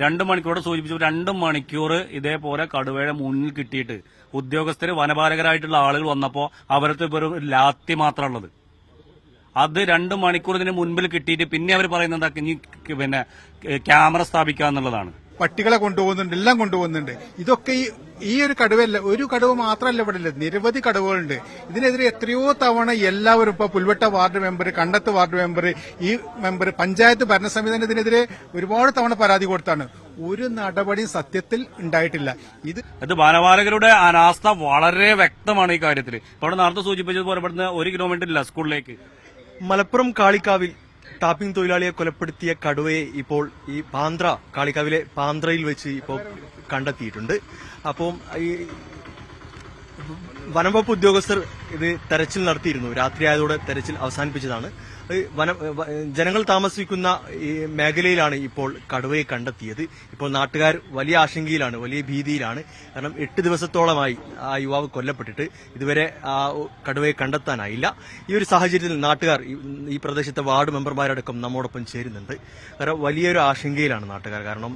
രണ്ട് മണിക്കൂറോടെ സൂചിപ്പിച്ചു. രണ്ട് മണിക്കൂർ ഇതേപോലെ കടുവയുടെ മുന്നിൽ കിട്ടിയിട്ട് ഉദ്യോഗസ്ഥർ വനപാലകരായിട്ടുള്ള ആളുകൾ വന്നപ്പോൾ അവരത്തെ വെറും ലാത്തി മാത്രമുള്ളത് അത് രണ്ട് മണിക്കൂർ ഇതിന് മുൻപിൽ കിട്ടിയിട്ട് പിന്നെ അവർ പറയുന്നത് എന്താ പിന്നെ ക്യാമറ സ്ഥാപിക്കുക എന്നുള്ളതാണ് പട്ടികളെ കൊണ്ടുപോകുന്നുണ്ട് എല്ലാം കൊണ്ടുപോകുന്നുണ്ട്. ഇതൊക്കെ ഈ ഈ ഒരു കടുവല്ല ഒരു കടുവ മാത്രമല്ല ഇവിടെ ഇല്ല നിരവധി കടുവകളുണ്ട്. ഇതിനെതിരെ എത്രയോ തവണ എല്ലാവരും ഇപ്പൊ Pulvatta ward member Kandath ward member ഈ മെമ്പർ പഞ്ചായത്ത് ഭരണസമിതി ഇതിനെതിരെ ഒരുപാട് തവണ പരാതി കൊടുത്താണ്. ഒരു നടപടി സത്യത്തിൽ ഉണ്ടായിട്ടില്ല. ഇത് ഇത് വനപാലകരുടെ അനാസ്ഥ വളരെ വ്യക്തമാണ് ഈ കാര്യത്തിൽ ഇവിടെ നേരത്തെ സൂചിപ്പിച്ചതുപോലെ ഇവിടുന്ന് ഒരു കിലോമീറ്റർ ഇല്ല സ്കൂളിലേക്ക്. മലപ്പുറം കാളിക്കാവിൽ ടാപ്പിംഗ് തൊഴിലാളിയെ കൊലപ്പെടുത്തിയ കടുവയെ ഇപ്പോൾ ഈ പാന്ത്ര കാളിക്കാവിലെ പാന്ത്രയിൽ വെച്ച് ഇപ്പോൾ കണ്ടെത്തിയിട്ടുണ്ട്. അപ്പം ഈ വനംവകുപ്പ് ഉദ്യോഗസ്ഥർ ഇത് തെരച്ചിൽ നടത്തിയിരുന്നു. രാത്രിയായതോടെ തെരച്ചിൽ അവസാനിപ്പിച്ചതാണ്. ജനങ്ങൾ താമസിക്കുന്ന ഈ മേഖലയിലാണ് ഇപ്പോൾ കടുവയെ കണ്ടെത്തിയത്. ഇപ്പോൾ നാട്ടുകാർ വലിയ ആശങ്കയിലാണ് വലിയ ഭീതിയിലാണ്. കാരണം എട്ട് ദിവസത്തോളമായി ആ യുവാവ് കൊല്ലപ്പെട്ടിട്ട് ഇതുവരെ ആ കടുവയെ കണ്ടെത്താനായില്ല. ഈ ഒരു സാഹചര്യത്തിൽ നാട്ടുകാർ ഈ പ്രദേശത്തെ വാർഡ് മെമ്പർമാരടക്കം നമ്മോടൊപ്പം ചേരുന്നുണ്ട്. കാരണം വലിയൊരു ആശങ്കയിലാണ് നാട്ടുകാർ. കാരണം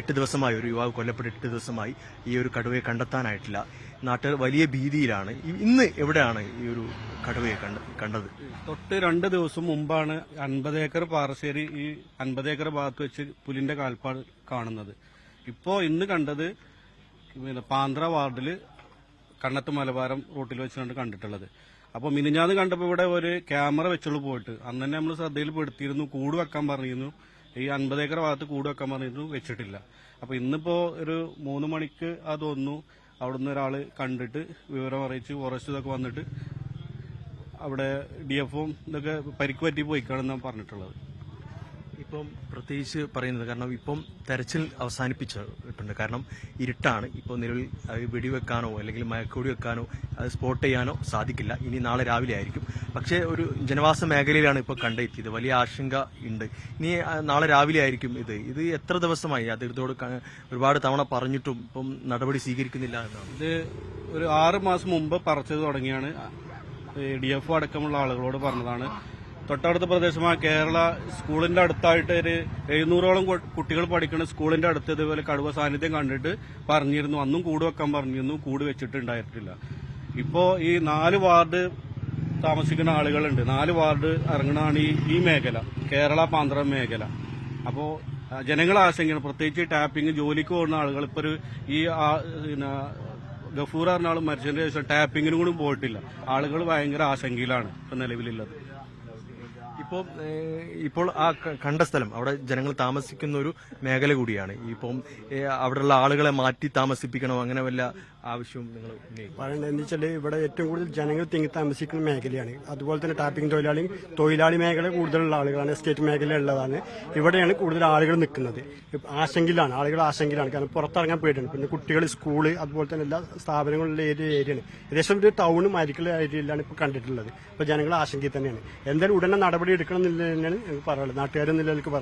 എട്ട് ദിവസമായി ഒരു യുവാവ് കൊല്ലപ്പെട്ട് എട്ട് ദിവസമായി ഈ ഒരു കടുവയെ കണ്ടെത്താനായിട്ടില്ല. നാട്ടുകാർ വലിയ ഭീതിയിലാണ്. ഇന്ന് എവിടെയാണ് ഈ ഒരു കടുവയെ കണ്ട- കണ്ടത്? തൊട്ട് രണ്ട് ദിവസം മുമ്പാണ് അൻപത് ഏക്കർ പാറശ്ശേരി ഈ അൻപത് ഏക്കർ ഭാഗത്ത് വെച്ച് പുലിന്റെ കാൽപ്പാട് കാണുന്നത്. ഇപ്പോ ഇന്ന് കണ്ടത് പാന്ത്ര വാർഡിൽ കണ്ണത്ത് മലബാരം റൂട്ടിൽ വെച്ചാണ് കണ്ടിട്ടുള്ളത്. അപ്പോൾ മിനിഞ്ഞാന്ന് കണ്ടപ്പോൾ ഇവിടെ ഒരു ക്യാമറ വെച്ചുള്ളൂ പോയിട്ട്. അന്ന് തന്നെ നമ്മൾ ശ്രദ്ധയിൽ പെടുത്തിയിരുന്നു കൂട് വെക്കാൻ പറഞ്ഞിരുന്നു. ഈ അൻപത് ഏക്കർ ഭാഗത്ത് കൂട് വെക്കാൻ പറഞ്ഞിരുന്നു വെച്ചിട്ടില്ല. അപ്പൊ ഇന്നിപ്പോ ഒരു മൂന്ന് മണിക്ക് അത് അവിടുന്ന് ഒരാൾ കണ്ടിട്ട് വിവരം അറിയിച്ച് ഫോറസ്റ്റ് ഇതൊക്കെ വന്നിട്ട് അവിടെ ഡി എഫും ഇതൊക്കെ പരിക്ക് പറ്റി പോയിക്കാണെന്നാണ് പറഞ്ഞിട്ടുള്ളത്. ഇപ്പം പ്രത്യേകിച്ച് പറയുന്നത് കാരണം ഇപ്പം തെരച്ചിൽ അവസാനിപ്പിച്ചിട്ടുണ്ട് കാരണം ഇരുട്ടാണ്. ഇപ്പോൾ നിലവിൽ വെടിവെക്കാനോ അല്ലെങ്കിൽ മയക്കോടി വെക്കാനോ അത് സ്പോട്ട് ചെയ്യാനോ സാധിക്കില്ല. ഇനി നാളെ രാവിലെ ആയിരിക്കും. പക്ഷേ ഒരു ജനവാസ മേഖലയിലാണ് ഇപ്പോൾ കണ്ടെത്തിയത്. വലിയ ആശങ്ക ഉണ്ട്. ഇനി നാളെ രാവിലെ ആയിരിക്കും ഇത്. ഇത് എത്ര ദിവസമായി? അദ്ദേഹത്തോട് ഒരുപാട് തവണ പറഞ്ഞിട്ടും ഇപ്പം നടപടി സ്വീകരിക്കുന്നില്ല എന്നാണ്. ഇത് ഒരു ആറ് മാസം മുമ്പ് പറച്ചത് തുടങ്ങിയാണ്. ഡി എഫ് അടക്കമുള്ള ആളുകളോട് പറഞ്ഞതാണ്. തൊട്ടടുത്ത പ്രദേശമായ കേരള സ്കൂളിന്റെ അടുത്തായിട്ട് ഒരു എഴുന്നൂറോളം കുട്ടികൾ പഠിക്കുന്ന സ്കൂളിന്റെ അടുത്ത് ഇതുപോലെ കടുവ സാന്നിധ്യം കണ്ടിട്ട് പറഞ്ഞിരുന്നു. അന്നും കൂട് വെക്കാൻ പറഞ്ഞിരുന്നു. കൂട് വെച്ചിട്ടുണ്ടായിട്ടില്ല. ഇപ്പോ ഈ നാല് വാർഡ് താമസിക്കുന്ന ആളുകളുണ്ട്. നാല് വാർഡ് ഇറങ്ങണതാണ് ഈ ഈ മേഖല. കേരള പാന്ത്ര മേഖല. അപ്പോ ആ, ജനങ്ങൾ ആശങ്കയാണ്. പ്രത്യേകിച്ച് ടാപ്പിംഗ് ജോലിക്ക് പോകുന്ന ആളുകൾ. ഇപ്പൊ ഒരു ഈ ഗഫൂർ പറഞ്ഞ ആൾ മരിച്ചതിന് ശേഷം ടാപ്പിങ്ങിനും കൂടി പോയിട്ടില്ല. ആളുകൾ ഭയങ്കര ആശങ്കയിലാണ് ഇപ്പൊ നിലവിലുള്ളത്. ഇപ്പോൾ ഇപ്പോൾ ആ കണ്ട സ്ഥലം അവിടെ ജനങ്ങൾ താമസിക്കുന്ന ഒരു മേഖല കൂടിയാണ്. ഇപ്പം അവിടെയുള്ള ആളുകളെ മാറ്റി താമസിപ്പിക്കണോ അങ്ങനെ വല്ല ആവശ്യവും നിങ്ങൾ പറയുന്നത് എന്താ വെച്ചാൽ ഇവിടെ ഏറ്റവും കൂടുതൽ ജനങ്ങൾ തിങ്ങി താമസിക്കുന്ന മേഖലയാണ്. അതുപോലെ തന്നെ ടാപ്പിംഗ് തൊഴിലാളിയും തൊഴിലാളി മേഖല കൂടുതലുള്ള ആളുകളാണ് എസ്റ്റേറ്റ് മേഖല ഉള്ളതാണ്. ഇവിടെയാണ് കൂടുതൽ ആളുകൾ നിൽക്കുന്നത്. ആശങ്കയിലാണ് ആളുകൾ ആശങ്കയിലാണ്. കാരണം പുറത്തിറങ്ങാൻ പോയിട്ടുണ്ട് പിന്നെ കുട്ടികൾ സ്കൂൾ അതുപോലെ തന്നെ എല്ലാ സ്ഥാപനങ്ങളുള്ള ഏരിയ ഏരിയയാണ്. ഏകദേശം ഒരു ടൗണും അരിക്കുള്ള ഏരിയയിലാണ് ഇപ്പോൾ കണ്ടിട്ടുള്ളത്. ഇപ്പോൾ ജനങ്ങൾ ആശങ്കയിൽ തന്നെയാണ്. എന്തായാലും ഉടനെ നടപടി എടുക്കണം എന്നില്ല തന്നെയാണ് ഞങ്ങൾക്ക് പറയാനുള്ളത്. നാട്ടുകാരെന്ന നിലയിലേക്ക്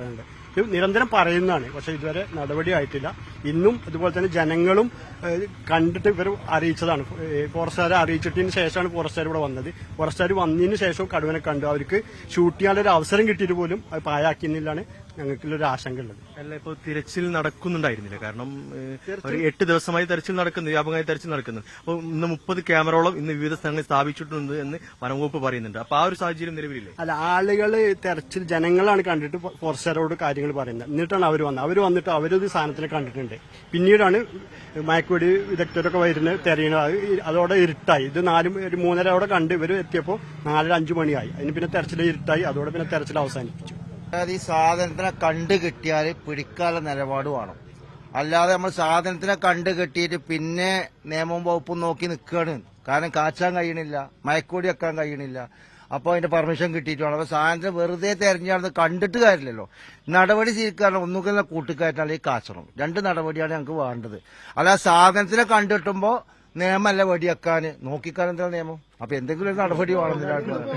ഇത് നിരന്തരം പറയുന്നതാണ്. പക്ഷേ ഇതുവരെ നടപടി ആയിട്ടില്ല. ഇന്നും അതുപോലെ തന്നെ ജനങ്ങളും കണ്ടിട്ട് ഇവർ അറിയിച്ചതാണ്. ഫോറസ്റ്റുകാരെ അറിയിച്ചിട്ടതിന് ശേഷമാണ് ഫോറസ്റ്റുകാർ ഇവിടെ വന്നത്. ഫോറസ്റ്റുകാർ വന്നതിന് ശേഷവും കടുവനെ കണ്ടു. അവർക്ക് ഷൂട്ട് ചെയ്യാനുള്ള ചെയ്യാനൊരു അവസരം കിട്ടിയിട്ട് പോലും അത് പായാക്കിയെന്നില്ലാണ് ഞങ്ങൾക്കുള്ളൊരു ആശങ്ക ഉള്ളത് അല്ല ഇപ്പോൾ തിരച്ചിൽ നടക്കുന്നുണ്ടായിരുന്നില്ല. കാരണം ഒരു എട്ട് ദിവസമായി തെരച്ചിൽ നടക്കുന്നു വ്യാപകമായി തെരച്ചിൽ നടക്കുന്നു. അപ്പോൾ ഇന്ന് മുപ്പത് ക്യാമറോളം ഇന്ന് വിവിധ സ്ഥലങ്ങളിൽ സ്ഥാപിച്ചിട്ടുണ്ട് എന്ന് വനംവകുപ്പ് പറയുന്നുണ്ട്. അപ്പോൾ ആ ഒരു സാഹചര്യം നിലവിലില്ലേ? അല്ല ആളുകൾ തെരച്ചിൽ ജനങ്ങളാണ് കണ്ടിട്ട് ഫോറസ്റ്റുകാരോട് കാര്യങ്ങൾ പറയുന്നത്. എന്നിട്ടാണ് അവർ വന്നത്. അവർ വന്നിട്ട് അവരൊരു സാധനത്തിനെ കണ്ടിട്ടുണ്ട്. പിന്നീടാണ് മയക്കുവെടി വിദഗ്ധരൊക്കെ വരുന്നത് തെരയണത് അത് അതോടെ ഇരുട്ടായി. ഇത് നാലും ഒരു മൂന്നര അവിടെ കണ്ട് ഇവർ എത്തിയപ്പോൾ നാലര അഞ്ചു മണിയായി. അതിന് പിന്നെ തെരച്ചിൽ ഇരുട്ടായി. അതോടെ പിന്നെ തെരച്ചിൽ അവസാനിപ്പിച്ചു. അതായത് ഈ സാധനത്തിനെ കണ്ടു കിട്ടിയാൽ പിടിക്കാനുള്ള നിലപാട് വേണം. അല്ലാതെ നമ്മൾ സാധനത്തിനെ കണ്ടു കിട്ടിയിട്ട് പിന്നെ നിയമവും വകുപ്പും നോക്കി നിൽക്കുകയാണ് കാരണം കാച്ചാൻ കഴിയണില്ല മയക്കൂടി വെക്കാൻ കഴിയണില്ല. അപ്പോൾ അതിന്റെ പെർമിഷൻ കിട്ടിയിട്ട് വേണം. അപ്പോൾ സാധനത്തിന് വെറുതെ തെരഞ്ഞെടുത്ത് കണ്ടിട്ട് കാര്യമില്ലല്ലോ. നടപടി സ്വീകരിക്കാൻ ഒന്നുകിൽ കൂട്ടിക്കയറ്റാൻ ഈ കാച്ചണം. രണ്ട് നടപടിയാണ് ഞങ്ങൾക്ക് വേണ്ടത്. അല്ലാതെ സാധനത്തിനെ കണ്ടിട്ടുമ്പോൾ നിയമമല്ല വെടിവെക്കാൻ. നോക്കിക്കാൻ എന്താ നിയമം? അപ്പൊ എന്തെങ്കിലും ഒരു നടപടി വേണം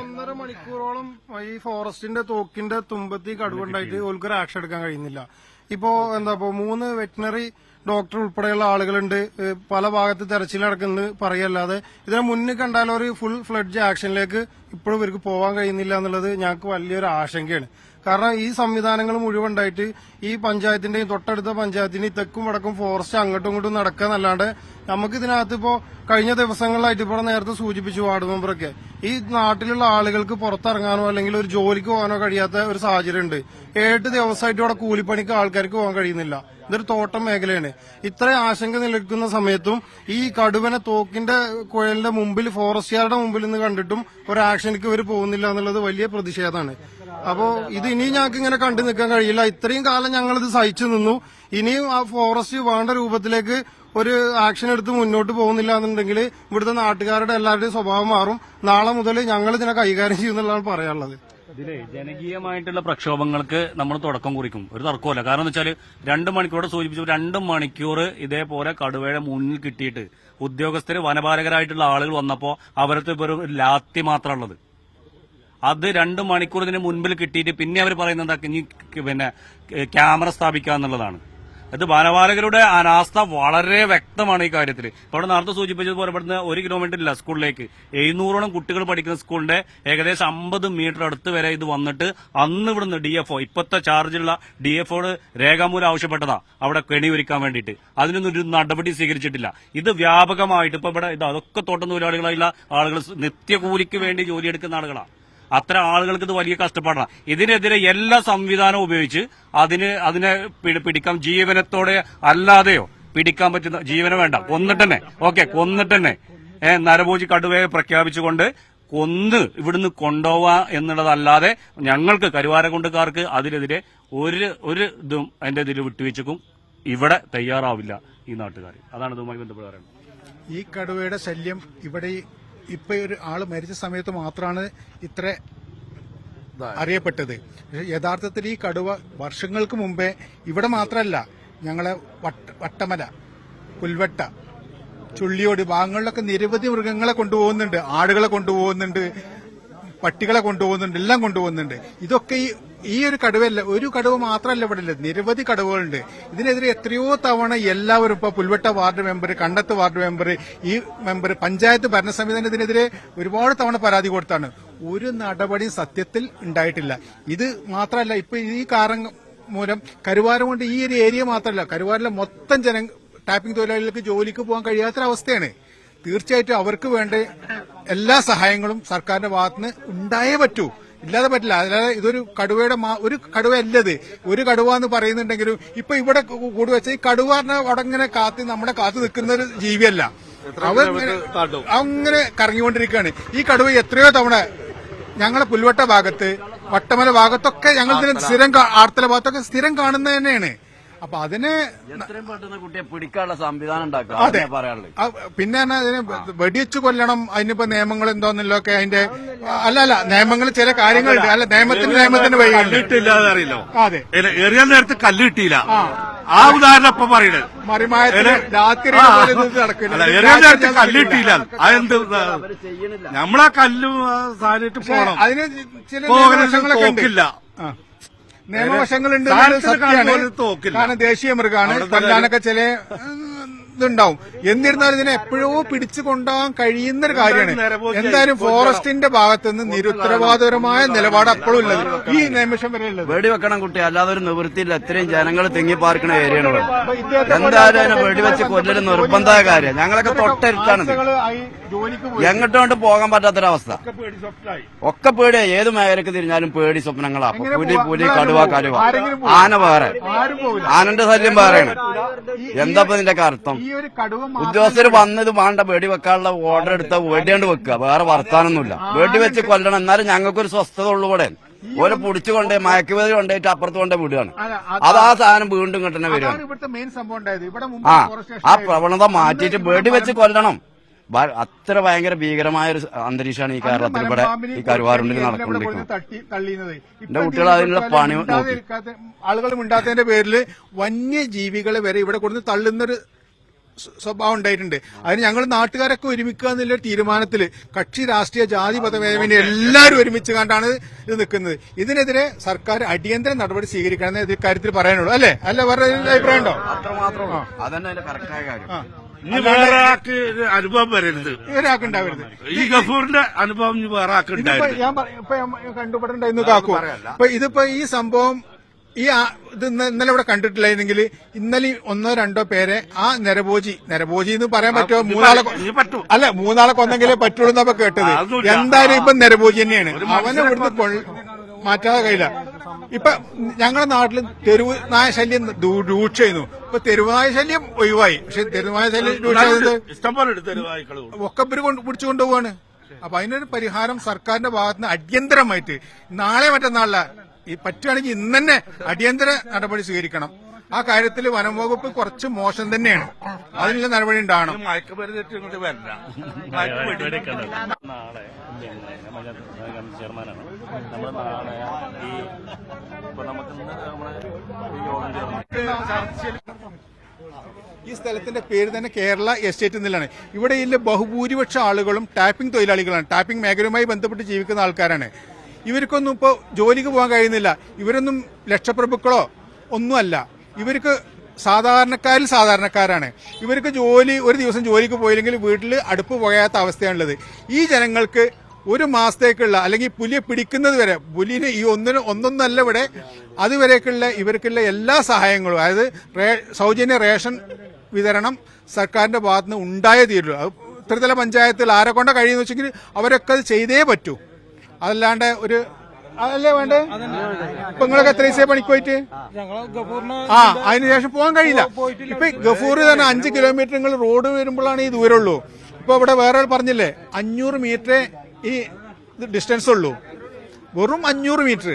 ഒന്നര മണിക്കൂറോളം ഈ ഫോറസ്റ്റിന്റെ തോക്കിന്റെ തുമ്പത്തി കടുവുണ്ടായിട്ട് ഓൽക്കൊരു ആക്ഷൻ എടുക്കാൻ കഴിയുന്നില്ല. ഇപ്പോ എന്താ ഇപ്പോ മൂന്ന് വെറ്റിനറി ഡോക്ടർ ഉൾപ്പെടെയുള്ള ആളുകളുണ്ട്. പല ഭാഗത്ത് തെരച്ചിൽ നടക്കുന്നത് പറയല്ലാതെ. ഇതിനെ മുന്നിൽ കണ്ടാൽ ഒരു ഫുൾ ഫ്ലഡ്ജ് ആക്ഷനിലേക്ക് ഇപ്പോഴും ഇവർക്ക് പോകാൻ കഴിയുന്നില്ല എന്നുള്ളത് ഞങ്ങൾക്ക് വലിയൊരു ആശങ്കയാണ്. കാരണം ഈ സംവിധാനങ്ങൾ മുഴുവൻ ഉണ്ടായിട്ട് ഈ പഞ്ചായത്തിന്റെയും തൊട്ടടുത്ത പഞ്ചായത്തിന്റെയും തെക്കും വടക്കും ഫോറസ്റ്റ് അങ്ങോട്ടും ഇങ്ങോട്ടും നടക്കാന്നല്ലാണ്ട് നമുക്ക് ഇതിനകത്ത് കഴിഞ്ഞ ദിവസങ്ങളിലായിട്ട് ഇപ്പോൾ നേരത്തെ സൂചിപ്പിച്ചു വാർഡ് മെമ്പറൊക്കെ. ഈ നാട്ടിലുള്ള ആളുകൾക്ക് പുറത്തിറങ്ങാനോ അല്ലെങ്കിൽ ഒരു ജോലിക്ക് പോകാനോ കഴിയാത്ത ഒരു സാഹചര്യം ഉണ്ട് ഏഴ് ദിവസമായിട്ട് ഇവിടെ കൂലിപ്പണിക്ക് ആൾക്കാർക്ക് പോകാൻ കഴിയുന്നില്ല. ഇതൊരു തോട്ടം മേഖലയാണ്. ഇത്ര ആശങ്ക നിലനിൽക്കുന്ന സമയത്തും ഈ കടുവനെ തോക്കിന്റെ കുഴലിന്റെ മുമ്പിൽ ഫോറസ്റ്റുകാരുടെ മുമ്പിൽ നിന്ന് കണ്ടിട്ടും ഒരു ആക്ഷനിക്ക് ഇവർ പോകുന്നില്ല എന്നുള്ളത് വലിയ പ്രതിഷേധമാണ്. അപ്പോ ഇത് ഇനിയും ഞങ്ങൾക്ക് ഇങ്ങനെ കണ്ടു നിൽക്കാൻ കഴിയില്ല. ഇത്രയും കാലം ഞങ്ങളിത് സഹിച്ചു നിന്നു. ഇനിയും ആ ഫോറസ്റ്റ് വേണ്ട രൂപത്തിലേക്ക് ഒരു ആക്ഷൻ എടുത്ത് മുന്നോട്ട് പോകുന്നില്ല എന്നുണ്ടെങ്കിൽ ഇവിടുത്തെ നാട്ടുകാരുടെ എല്ലാവരുടെയും സ്വഭാവം മാറും. നാളെ മുതൽ ഞങ്ങൾ ഇതിനെ കൈകാര്യം ചെയ്യുന്നുള്ളതാണ് പറയാനുള്ളത്. ഇതിലെ ജനകീയമായിട്ടുള്ള പ്രക്ഷോഭങ്ങൾക്ക് നമ്മൾ തുടക്കം കുറിക്കും. ഒരു തർക്കമല്ല കാരണം എന്ന് വെച്ചാൽ രണ്ട് മണിക്കൂറോടെ സൂചിപ്പിച്ചു രണ്ട് മണിക്കൂർ ഇതേപോലെ കടുവയുടെ മുന്നിൽ കിട്ടിയിട്ട് ഉദ്യോഗസ്ഥർ വനപാലകരായിട്ടുള്ള ആളുകൾ വന്നപ്പോൾ അവരത്തെ വെറും ലാത്തി മാത്രമുള്ളത് അത് രണ്ട് മണിക്കൂറിന് മുൻപിൽ കിട്ടിയിട്ട് പിന്നെ അവർ പറയുന്നത് എന്താ പിന്നെ ക്യാമറ സ്ഥാപിക്കുക എന്നുള്ളതാണ്. ഇത് ബാലബാലകരുടെ അനാസ്ഥ വളരെ വ്യക്തമാണ് ഈ കാര്യത്തിൽ ഇപ്പോൾ നേരത്തെ സൂചിപ്പിച്ചതുപോലെ ഇവിടുന്ന് ഒരു കിലോമീറ്റർ ഇല്ല സ്കൂളിലേക്ക്. എഴുന്നൂറോളം കുട്ടികൾ പഠിക്കുന്ന സ്കൂളിന്റെ ഏകദേശം അമ്പത് മീറ്റർ അടുത്ത് വരെ ഇത് വന്നിട്ട് അന്ന് ഇവിടുന്ന് ഡി എഫ് ഒ ഇപ്പോഴത്തെ ചാർജുള്ള ഡി എഫ് രേഖാമൂലം ആവശ്യപ്പെട്ടതാ അവിടെ കെണി ഒരുക്കാൻ വേണ്ടിയിട്ട്. അതിനൊന്നും ഒരു നടപടി സ്വീകരിച്ചിട്ടില്ല. ഇത് വ്യാപകമായിട്ട് ഇപ്പൊ ഇവിടെ ഇത് അതൊക്കെ തോട്ടം തൊഴിലാളികളായുള്ള ആളുകൾ നിത്യകൂലിക്ക് വേണ്ടി ജോലിയെടുക്കുന്ന ആളുകളാണ് അത്ര ആളുകൾക്ക് ഇത് വലിയ കഷ്ടപ്പാടാണ്. ഇതിനെതിരെ എല്ലാ സംവിധാനവും ഉപയോഗിച്ച് അതിന് അതിനെ പിടിക്കാം. ജീവനത്തോടെ അല്ലാതെയോ പിടിക്കാൻ പറ്റുന്ന ജീവനം വേണ്ട. കൊന്നിട്ടെന്നെ. ഓക്കെ കൊന്നിട്ടെന്നെ. നരഭോജി കടുവയെ പ്രഖ്യാപിച്ചുകൊണ്ട് കൊന്ന് ഇവിടുന്ന് കൊണ്ടുപോവാ എന്നുള്ളതല്ലാതെ ഞങ്ങൾക്ക് കരുവാരക്കുണ്ടുകാർക്ക് അതിനെതിരെ ഒരു ഒരു ഇതും അതിന്റെ ഇതിൽ വിട്ടുവീഴ്ചക്കും ഇവിടെ തയ്യാറാവില്ല ഈ നാട്ടുകാർ അതാണ് ഇതുമായി ബന്ധപ്പെട്ട് പറയുന്നത് ഈ കടുവയുടെ ശല്യം ഇവിടെ ഇപ്പൊ ഒരു ആൾ മരിച്ച സമയത്ത് മാത്രമാണ് ഇത്ര അറിയപ്പെട്ടത്. യഥാർത്ഥത്തിൽ ഈ കടുവ വർഷങ്ങൾക്ക് മുമ്പേ ഇവിടെ മാത്രമല്ല ഞങ്ങളെ വട്ടമല പുൽവട്ട ചുള്ളിയോട് ഭാഗങ്ങളിലൊക്കെ നിരവധി മൃഗങ്ങളെ കൊണ്ടുപോകുന്നുണ്ട്. ആടുകളെ കൊണ്ടുപോകുന്നുണ്ട്. പട്ടികളെ കൊണ്ടുപോകുന്നുണ്ട്. എല്ലാം കൊണ്ടുപോകുന്നുണ്ട്. ഇതൊക്കെ ഈ ഈ ഒരു കടുവല്ല ഒരു കടുവ മാത്രമല്ല ഇവിടെ നിരവധി കടുവകളുണ്ട്. ഇതിനെതിരെ എത്രയോ തവണ എല്ലാവരും ഇപ്പൊ Pulvatta ward member Kandath ward member ഈ മെമ്പർ പഞ്ചായത്ത് ഭരണസമിതി ഇതിനെതിരെ ഒരുപാട് തവണ പരാതി കൊടുത്താണ്. ഒരു നടപടിയും സത്യത്തിൽ ഉണ്ടായിട്ടില്ല. ഇത് മാത്രമല്ല ഇപ്പൊ ഈ കാരണം മൂലം കരുവാരം കൊണ്ട് ഈ ഒരു ഏരിയ മാത്രമല്ല കരുവാരിലെ മൊത്തം ജന ടാപ്പിംഗ് തൊഴിലാളികൾക്ക് ജോലിക്ക് പോകാൻ കഴിയാത്തൊരവസ്ഥയാണ്. തീർച്ചയായിട്ടും അവർക്ക് വേണ്ട എല്ലാ സഹായങ്ങളും സർക്കാരിന്റെ ഭാഗത്തുനിന്ന് ഉണ്ടായേ പറ്റൂ. ഇല്ലാതെ പറ്റില്ല. അല്ലാതെ ഇതൊരു കടുവയുടെ ഒരു കടുവ അല്ലത് ഒരു കടുവ എന്ന് പറയുന്നുണ്ടെങ്കിലും ഇപ്പൊ ഇവിടെ കൂടി വെച്ച ഈ കടുവ അവിടെ ഇങ്ങനെ കാത്ത് നമ്മുടെ കാത്തു നിൽക്കുന്ന ഒരു ജീവിയല്ല. അവ അങ്ങനെ കറങ്ങിക്കൊണ്ടിരിക്കുകയാണ്. ഈ കടുവ എത്രയോ തവണ ഞങ്ങളെ പുൽവട്ട ഭാഗത്ത് വട്ടമല ഭാഗത്തൊക്കെ ഞങ്ങൾ സ്ഥിരം ആർത്തല ഭാഗത്തൊക്കെ സ്ഥിരം കാണുന്നത് തന്നെയാണ്. അപ്പൊ അതിനെ എത്രയും പെട്ടെന്ന് കുട്ടിയെ പിടിക്കാനുള്ള സംവിധാനം പറയാനുള്ളത് പിന്നെ അതിന് വെടിവെച്ച് കൊല്ലണം. അതിനിപ്പോ നിയമങ്ങൾ എന്തോന്നല്ലൊക്കെ അതിന്റെ അല്ല അല്ല നിയമങ്ങൾ ചില കാര്യങ്ങളുണ്ട് അല്ല നിയമത്തിന് നിയമത്തിന് കല്ലിട്ടില്ലാതെ അറിയില്ലോ? അതെ. എറിയാൻ നേരത്തെ കല്ലിട്ടില്ല. ആ. ഉദാഹരണം ഇപ്പൊ പറയണത് മറിമായത്തിന് രാത്രി പോലെ നടക്കില്ല. അല്ല, എറിയാൻ നേരത്തെ രാത്രി കല്ല് കിട്ടിയില്ല അതെന്ത് നമ്മളാ കല്ലും സാധനമായിട്ട് പോകണം. പോണം അതിന് ചില പോകരുത് നിയമവശങ്ങളുണ്ട്. കാരണം ദേശീയ മൃഗമാണ് കൊല്ലാനൊക്കെ ചില ഇതുണ്ടാവും. എന്നിരുന്നാലും ഇതിനെ എപ്പോഴോ പിടിച്ചു കൊണ്ടുപോകാൻ കഴിയുന്ന ഒരു കാര്യമാണ് എന്തായാലും ഫോറസ്റ്റിന്റെ ഭാഗത്ത് നിന്ന് നിരുത്തരവാദപരമായ നിലപാട് അപ്പോഴും ഇല്ല ഈ നിമിഷം വരെ ഉള്ളത്. വെടിവെക്കണം കുട്ടി. അല്ലാതെ ഒരു നിവൃത്തിയില്ല. ഇത്രയും ജനങ്ങൾ തിങ്ങിപ്പാർക്കണ ഏരിയയാണ് ഇവിടെ എന്തായാലും അതിനെ വെടിവെച്ച് കൊല്ലൊരു നിർബന്ധമായ കാര്യം ഞങ്ങളൊക്കെ തൊട്ടരുത്താണ് എങ്ങോട്ടോണ്ട് പോകാൻ പറ്റാത്തൊരവസ്ഥ. ഒക്കെ പേടിയാ. ഏത് മേഖലക്ക് തിരിഞ്ഞാലും പേടി സ്വപ്നങ്ങളാ. പുലി? പുലി കടുവ? കടുവ. ആന വേറെ. ആരും പോവില്ല. ആനന്റെ ശല്യം വേറെയാണ്. എന്താ നിന്റെ അർത്ഥം? ഈ ഒരു കടുവ ഉദ്യോഗസ്ഥർ വന്നത് വേണ്ട വെടി വെക്കാനുള്ള ഓർഡർ എടുത്ത വെടിയാണ്ട് വെക്കുക. വേറെ വർത്താനൊന്നുമില്ല വെടി വെച്ച് കൊല്ലണം. എന്നാലും ഞങ്ങൾക്കൊരു സ്വസ്ഥത ഉള്ളു കൂടെ ഓരോ പൊടിച്ചു കൊണ്ടേ മയക്കുമതി കൊണ്ടേറ്റ് അപ്പുറത്ത് കൊണ്ടേ വിടുകയാണ്. അത് ആ സാധനം വീണ്ടും കിട്ടണ വരികയാണ്. ഇവിടെ ആ ആ പ്രവണത മാറ്റിയിട്ട് വെടി വെച്ച് കൊല്ലണം. അത്ര ഭയങ്കര ഭീകരമായ ഒരു അന്തരീക്ഷമാണ് ഈ കേരളത്തിൽ ഇവിടെ ഈ കരുവാറുണ്ടിൽ നടക്കൊണ്ടിരിക്കുന്നത്. എന്റെ കുട്ടികൾ അതിനുള്ള പണി നോക്കി. ആളുകൾ മിണ്ടാത്തതിന്റെ പേരിൽ വന്യജീവികളെ വരെ ഇവിടെ കൊടുത്ത് തള്ളുന്നൊരു സ്വഭാവം ഉണ്ടായിട്ടുണ്ട്. അതിന് ഞങ്ങൾ നാട്ടുകാരൊക്കെ ഒരുമിക്കുക എന്നുള്ള തീരുമാനത്തിൽ കക്ഷി രാഷ്ട്രീയ ജാതി മതമേഖല എല്ലാവരും ഒരുമിച്ച് കണ്ടാണ് ഇത് നിൽക്കുന്നത്. ഇതിനെതിരെ സർക്കാർ അടിയന്തര നടപടി സ്വീകരിക്കണമെന്ന് ഇത് കാര്യത്തിൽ പറയാനുള്ളൂ. അല്ലേ? അല്ല വേറെ അഭിപ്രായം ഉണ്ടോ ഇനി വേറെ ആൾക്ക് അനുഭവം വരരുത്. ഒരാൾക്കുണ്ടാവരുത് ഈ ഗഫൂറിന്റെ അനുഭവം ഇനി വേറെ ആൾക്കുണ്ടായിരുന്നു ഞാൻ കണ്ടുപെടേണ്ട ഇന്ന് കാക്കു. ഇപ്പൊ ഇതിപ്പോ ഈ സംഭവം ഈ ഇത് ഇന്നലെ ഇവിടെ കണ്ടിട്ടില്ലായിരുന്നെങ്കിൽ ഇന്നലെ ഒന്നോ രണ്ടോ പേരെ ആ നരഭോജി നരഭോജി എന്ന് പറയാൻ പറ്റുമോ? മൂന്നാളെ അല്ല മൂന്നാളെ കൊന്നെങ്കിലേ പറ്റുള്ളൂ എന്നപ്പോ കേട്ടത്. എന്തായാലും ഇപ്പൊ നരഭോജി തന്നെയാണ്. അവനെ ഇവിടുന്ന് മാറ്റാതെ കഴിയില്ല. ഇപ്പൊ ഞങ്ങളുടെ നാട്ടിൽ തെരുവ് നായ ശല്യം രൂക്ഷമായിരുന്നു ഇപ്പൊ തെരുവായ ശല്യം ഒഴിവായി. പക്ഷെ തെരുവായ ശല്യം രൂക്ഷമായത് ഒക്കെ ഇവർ കൊണ്ട് പിടിച്ചു കൊണ്ടുപോവാണ്. അപ്പൊ അതിനൊരു പരിഹാരം സർക്കാരിന്റെ ഭാഗത്ത് നിന്ന് അടിയന്തരമായിട്ട് നാളെ മറ്റന്നാളല്ല ഈ പറ്റുകയാണെങ്കിൽ ഇന്ന് തന്നെ അടിയന്തര നടപടി സ്വീകരിക്കണം. ആ കാര്യത്തിൽ വനം വകുപ്പ് കുറച്ച് മോശം തന്നെയാണ്. അതിനുള്ള നടപടി നാളെ ചെയർമാനാണ് നമ്മൾ നാളെ ഈ ഇപ്പൊ നമുക്ക് യോഗം ചേർന്ന് ഈ സ്ഥലത്തിന്റെ പേര് തന്നെ കേരള എസ്റ്റേറ്റ് എന്നുള്ളതാണ് ഇവിടെ ഇല്ല ബഹുഭൂരിപക്ഷം ആളുകളും ടാപ്പിംഗ് തൊഴിലാളികളാണ്. ടാപ്പിംഗ് മേഖലയുമായി ബന്ധപ്പെട്ട് ജീവിക്കുന്ന ആൾക്കാരാണ്. ഇവർക്കൊന്നും ഇപ്പോൾ ജോലിക്ക് പോകാൻ കഴിയുന്നില്ല. ഇവരൊന്നും ലക്ഷപ്രഭുക്കളോ ഒന്നുമല്ല. ഇവർക്ക് സാധാരണക്കാരിൽ സാധാരണക്കാരാണ്. ഇവർക്ക് ജോലി ഒരു ദിവസം ജോലിക്ക് പോയില്ലെങ്കിൽ വീട്ടിൽ അടുപ്പ് പോകാത്ത അവസ്ഥയാണുള്ളത്. ഈ ജനങ്ങൾക്ക് ഒരു മാസത്തേക്കുള്ള അല്ലെങ്കിൽ പുലിയെ പിടിക്കുന്നത് വരെ പുലിന് ഈ ഒന്നിന് ഒന്നൊന്നല്ല ഇവിടെ അതുവരേക്കുള്ള ഇവർക്കുള്ള എല്ലാ സഹായങ്ങളും അതായത് സൗജന്യ റേഷൻ വിതരണം സർക്കാരിന്റെ ഭാഗത്തുനിന്ന് ഉണ്ടായേ തീരുള്ളൂ. അത് പഞ്ചായത്തിൽ ആരെ കൊണ്ട കഴിയുന്ന വെച്ചെങ്കിൽ അവരൊക്കെ അത് ചെയ്തേ പറ്റൂ. അതല്ലാണ്ട് ഒരു അതല്ലേ വേണ്ടേ? ഇപ്പൊ നിങ്ങളൊക്കെ എത്ര ദിവസം പണിക്ക് പോയിട്ട്? ആ അതിനുശേഷം പോകാൻ കഴിയില്ല. ഇപ്പൊ ഗഫൂർ തന്നെ അഞ്ച് കിലോമീറ്റർ നിങ്ങൾ റോഡ് വരുമ്പോഴാണ് ഈ ദൂരമുള്ളൂ ഇപ്പൊ ഇവിടെ വേറെ ഒരാൾ പറഞ്ഞില്ലേ അഞ്ഞൂറ് മീറ്റർ ഈ ഡിസ്റ്റൻസ് ഉള്ളൂ. വെറും അഞ്ഞൂറ് മീറ്റർ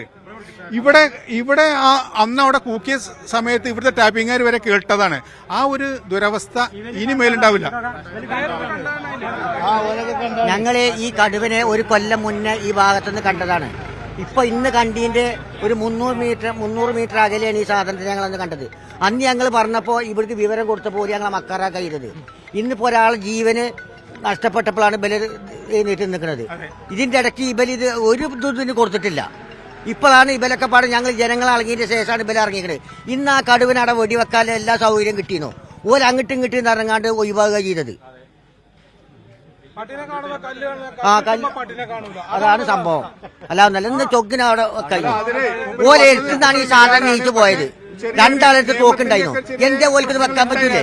ഇവിടെ ഇവിടെ ആ അന്ന് അവിടെ കൂക്കിയ സമയത്ത് ഇവിടുത്തെ ടാപ്പിംഗുകാർ വരെ കേട്ടതാണ്. ആ ഒരു ദുരവസ്ഥ ഇനി മേലുണ്ടാവില്ല. ഞങ്ങൾ ഈ കടുവിനെ ഒരു കൊല്ലം മുന്നേ ഈ ഭാഗത്തുനിന്ന് കണ്ടതാണ്. ഇപ്പൊ ഇന്ന് കണ്ടീന്റെ ഒരു മുന്നൂറ് മീറ്റർ മുന്നൂറ് മീറ്റർ അകലെയാണ് ഈ സാധനത്തെ ഞങ്ങൾ അന്ന് കണ്ടത്. അന്ന് ഞങ്ങൾ പറഞ്ഞപ്പോൾ ഇവിടുത്തെ വിവരം കൊടുത്തപ്പോൾ ഞങ്ങൾ മക്കാറാ കയ്യത് ഇന്നിപ്പോ ഒരാൾ ജീവന് നഷ്ടപ്പെട്ടപ്പോഴാണ് ബലി എഴുന്നേറ്റ് നിൽക്കുന്നത്. ഇതിന്റെ ഇടയ്ക്ക് ഈ ബലി ഇത് ഒരു ഇതിന് കൊടുത്തിട്ടില്ല. ഇപ്പോഴാണ് ഇവരൊക്കെ പാട് ഞങ്ങൾ ജനങ്ങളെ ഇറങ്ങിയതിന് ശേഷമാണ് ഇവരെ ഇറങ്ങിയത് ഇന്ന് ആ കടുവിനട വെടിവെക്കാനുള്ള എല്ലാ സൗകര്യം കിട്ടിയിരുന്നു ഓരോ അങ്ങോട്ടും ഇങ്ങോട്ടും ഇറങ്ങാണ്ട് ഒഴിവാക്കുക ചെയ്തത്. ആ കല്ല് അതാണ് സംഭവം. അല്ല നല്ല ഇന്ന് ചൊക്കിന് അവിടെ കഴിഞ്ഞു ഓലെ എടുത്തുനിന്നാണ് ഈ സാധനം നീച്ചു പോയത്. രണ്ടാളെടുത്ത് തോക്കുണ്ടായിരുന്നു എന്റെ പോലെ വെക്കാൻ പറ്റൂലേ?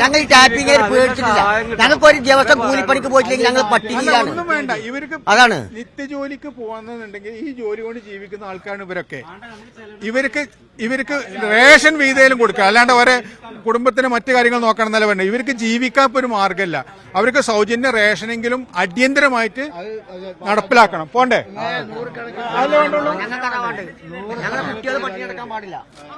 ഞങ്ങൾ ടാപ്പിംഗ് പേടിച്ചിട്ടില്ല. ഞങ്ങൾക്ക് ഒരു ദിവസം കൂലിപ്പണിക്ക് പോയിട്ടില്ലെങ്കിൽ ഞങ്ങൾ പട്ടിണിയിലാണ് ഇവർക്ക് അതാണ്. നിത്യജോലിക്ക് പോകുന്നുണ്ടെങ്കിൽ ഈ ജോലി കൊണ്ട് ജീവിക്കുന്ന ആൾക്കാരാണ് ഇവരൊക്കെ. ഇവർക്ക് ഇവർക്ക് റേഷൻ വീതയിലും കൊടുക്കുക. അല്ലാണ്ട് അവരെ കുടുംബത്തിന് മറ്റു കാര്യങ്ങൾ നോക്കണം എന്നല്ല വേണ്ട ഇവർക്ക് ജീവിക്കാൻ ഒരു മാർഗമല്ല. അവർക്ക് സൗജന്യ റേഷനെങ്കിലും അടിയന്തരമായിട്ട് നടപ്പിലാക്കണം. പോണ്ടേ? ഞങ്ങൾക്ക് ഞങ്ങളെ കുട്ടികൾ പട്ടിണി കിടക്കാൻ പാടില്ല.